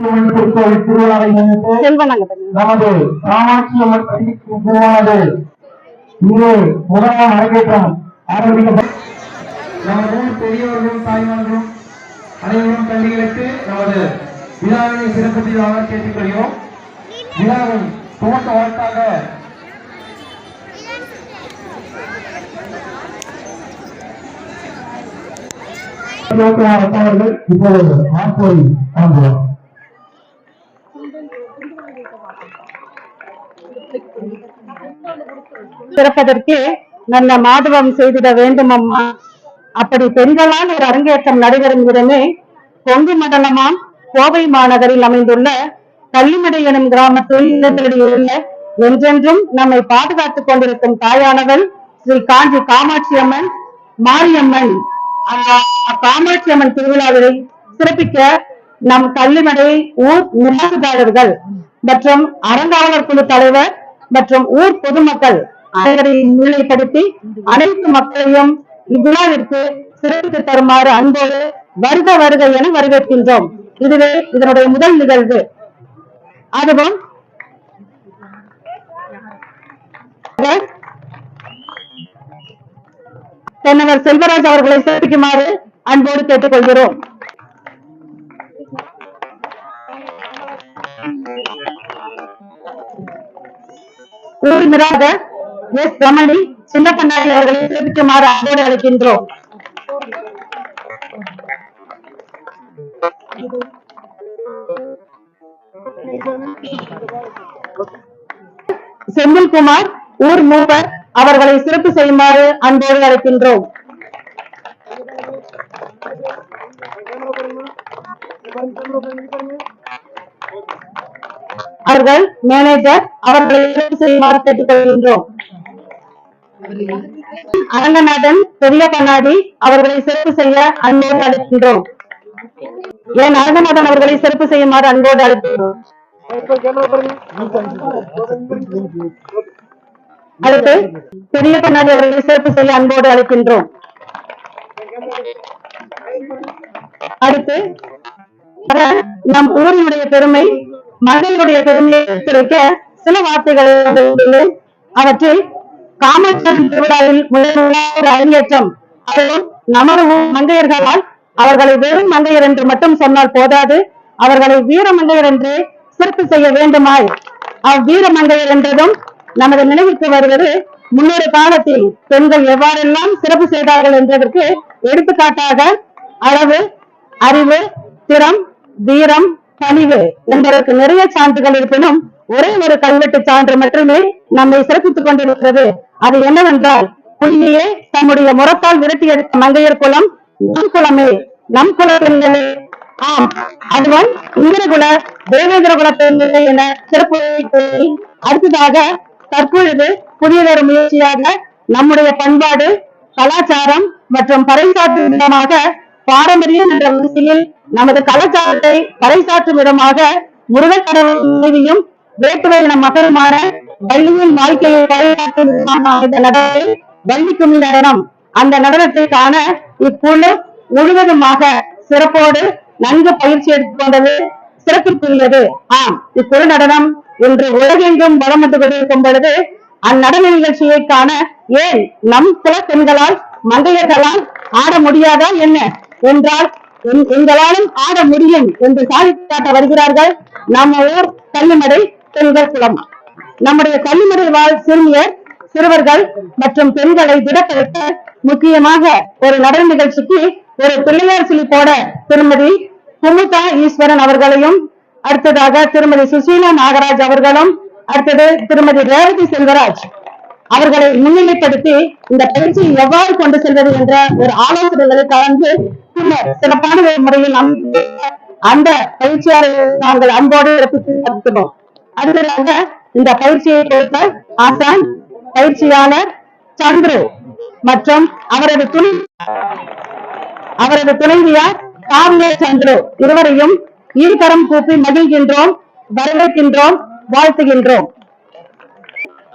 திருக்கோவில் திருவிழாவை முன்னிட்டு நமது காமாட்சி அம்மன் பள்ளிக்கு முதலாம் அரங்கேற்றம் நமது பெரியவர்களும் தாய்மார்களும் அனைவரும் பள்ளிகளுக்கு நமது விழாவினை சிறப்பித்ததாக கேட்டுக்கொள்கிறோம் விழாவின் துவக்க வாழ்த்தாக அவர்கள் இப்பொழுது ஆப்போய் காண்கிறோம் பிறப்பதற்கு நல்ல மாதவம் செய்திட வேண்டும் அம்மா அப்படி பெண்களால் ஒரு அரங்கேற்றம் நடைபெறும் விடமே கொங்கு மண்டலமாம் கோவை மாநகரில் அமைந்துள்ள கள்ளிமடை எனும் கிராமத்தில் உள்ள என்றென்றும் நம்மை பாதுகாத்துக் கொண்டிருக்கும் தாயானவள் ஸ்ரீ காஞ்சி காமாட்சி அம்மன் மாரியம்மன் காமாட்சி அம்மன் திருவிழாவை சிறப்பிக்க நம் கள்ளிமடை ஊர் நிர்வாகதாரர்கள் மற்றும் அறங்காவலர் குழு தலைவர் மற்றும் ஊர் பொதுமக்கள் அனைவரையும் முன்னிலைப்படுத்தி அனைத்து மக்களையும் இவ்விழாவிற்கு சிறப்பித்து தருமாறு அன்போடு வருக வருக என வரவேற்கின்றோம். இதுவே இதனுடைய முதல் நிகழ்வு. அதுவும் தென்னவர் செல்வராஜ் அவர்களை சிறப்பிக்குமாறு அன்போடு கேட்டுக்கொள்கிறோம். ஊர்மிராக எஸ் ரமணி சின்னப்பண்ணாடி அவர்களை சிறப்பிக்குமாறு அன்போடு அழைக்கின்றோம். செந்தில்குமார் ஊர் மூவர் அவர்களை சிறப்பு செய்யுமாறு அன்போடு அழைக்கின்றோம். அவர்கள் மேனேஜர் அவர்களை செய்யுமாறு கேட்டுக்கொள்கின்றோம். அரங்கநாதன் பெரிய கண்ணாடி அவர்களை சிறப்பு செய்ய அன்போடு அழைக்கின்றோம். ஏன் அரங்கநாதன் அவர்களை சிறப்பு செய்யுமாறு அன்போடு அழைக்கின்றோம். அடுத்து பெரிய கண்ணாடி அவர்களை சிறப்பு செய்ய அன்போடு அழைக்கின்றோம். அடுத்து நம் ஊரினுடைய பெருமை மகளிருடைய பெருமையை எடுத்துரைக்க சில வார்த்தைகளை அவற்றில் காமராஜர் திருவிழாவில் அரங்கேற்றம். அதுவும் நமது மங்கையர்களால் அவர்களை வெறும் மங்கையர் என்று மட்டும் சொன்னால் போதாது. அவர்களை வீர மங்கையர் என்று சிறப்பு செய்ய வேண்டுமாய். அவ்வீர மங்கையர் என்றதும் நமது நினைவுக்கு வருவது முன்னொரு காலத்தில் பெண்கள் எவ்வாறெல்லாம் சிறப்பு செய்தார்கள் என்பதற்கு எடுத்துக்காட்டாக அளவு அறிவு திறம் வீரம் பணிவு என்பதற்கு நிறைய சான்றுகள் இருப்பினும் ஒரே ஒரு கல்வெட்டு சான்று மட்டுமே நம்மை சிறப்பித்துக் கொண்டிருக்கிறது. அது என்னவென்றால் புள்ளியே தம்முடைய முறத்தால் விரட்டி எடுத்த மங்கையர் குலம் நம் குலமே. நம் குல ஆம். அதுவும் இந்திரகுல தேவேந்திர குல என சிறப்பு அடுத்ததாக தற்பொழுது புதியதொரு முயற்சியாக நம்முடைய பண்பாடு கலாச்சாரம் மற்றும் பறைசாற்றும் விதமாக பாரம்பரியம் என்ற வரிசையில் நமது கலாச்சாரத்தை பறைசாற்றும் விதமாக முருகன் கடவுள் மீதியும் வேட்டுவை இன மகருமான வள்ளியின் வாழ்க்கையை பறைசாற்றும் விதமாக இந்த நடனத்தை வள்ளி கும்மி நடனம். அந்த நடனத்தை காண இக்குழு முழுவதுமாக சிறப்போடு நன்கு பயிற்சி எடுத்துக்கொண்டது சிறப்பிற்குரியது. ஆம் இக்குழு நடனம் இன்று உலகெங்கும் வளம் வந்து கொண்டிருக்கும் பொழுது அந்நடன நிகழ்ச்சியை காண ஏன் நம் குல பெண்களால் மந்தையர்களால் ஆட முடியாதா என்ன? என்றால் எங்- எங்களாலும் ஆட முடியும் என்று சாதித்து காட்ட வருகிறார்கள் நம்ம ஊர் கல்லுமடை பெண்கள் குளம். நம்முடைய கல்லுமடை வாழ் சிறுமியர் சிறுவர்கள் மற்றும் பெண்களை திடப்படுத்த முக்கியமாக ஒரு நடன நிகழ்ச்சிக்கு ஒரு பிள்ளையார் சிலி போட திருமதி குமுதா ஈஸ்வரன் அவர்களையும் அடுத்ததாக திருமதி சுசீலா நாகராஜ் அவர்களும் அடுத்தது திருமதி ரேவதி செல்வராஜ் அவர்களை முன்னிலைப்படுத்தி இந்த பயிற்சியை எவ்வாறு கொண்டு செல்வது என்ற ஒரு ஆலோசனைகளை கலந்து பின்னர் சிறப்பான முறையில் அந்த பயிற்சியாளர்கள் நாங்கள் அன்போடு நடத்தினோம் அடுத்ததாக இந்த பயிற்சியை கொடுத்த ஆசான் பயிற்சியாளர் சந்துரு மற்றும் அவரது துணை அவரது துணைவியார் காவிய சந்துரு. இருவரையும் ஈர்கரம் கூப்பி மகிழ்கின்றோம் வரவேற்கின்றோம் வாழ்த்துகின்றோம்.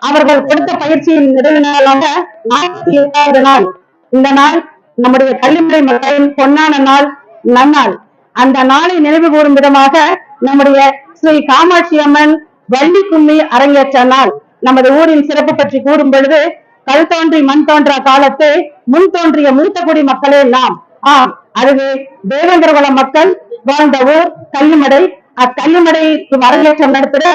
அவர்கள் கொடுத்த பயிற்சியின் நிறைவு நாளாக நாற்பத்தி ஏழாவது நாள். இந்த நாள் நம்முடைய பள்ளிமுறை மக்களின் பொன்னான நாள் நன்னாள். அந்த நாளை நினைவு கூறும் விதமாக நம்முடைய ஸ்ரீ காமாட்சி அம்மன் வள்ளி கும்மி அரங்கேற்ற நாள். நமது ஊரின் சிறப்பு பற்றி கூறும் பொழுது கல் தோன்றி மண் தோன்றா காலத்து முன் தோன்றிய மூத்த குடி மக்களே நாம். ஆம் அதுவே தேவேந்திரகுல மக்கள் வாழ்ந்த ஊர் கல்லுமடை. அக்கல்லுமடைக்கு அரங்கேற்றம் நடத்திட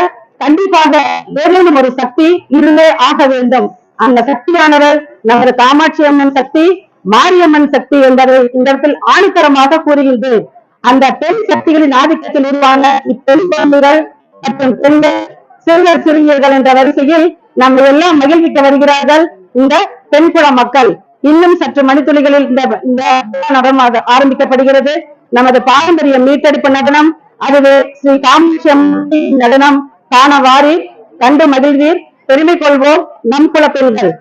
கண்டிப்பாக ஏதேனும் ஒரு சக்தி இருந்தே ஆக வேண்டும். அந்த சக்தியானவர் நமது காமாட்சி அம்மன் சக்தி. மாரியம்மன் சக்தி என்பதை இந்த இடத்தில் ஆணித்தரமாக கூறுகின்றது அந்த பெண் சக்திகளின் ஆதிக்கத்தில் உருவான இப்பெண் குழந்தைகள் மற்றும் பெண்கள் சிறுவர் சிறுமியர்கள் என்ற வரிசையில் நம்ம எல்லாம் மகிழ்விக்க வருகிறார்கள் இந்த பெண்குள மக்கள். இன்னும் சற்று மணித்துளிகளில் இந்த இந்த நடனம் ஆக- ஆரம்பிக்கப்படுகிறது. நமது பாரம்பரிய மீட்டெடுப்பு நடனம் அதுவே ஸ்ரீ காமாட்சி நடனம். காண வாரி கண்டு மகிழ்வீர் பெருமை கொள்வோம் நம் குல பெண்கள்.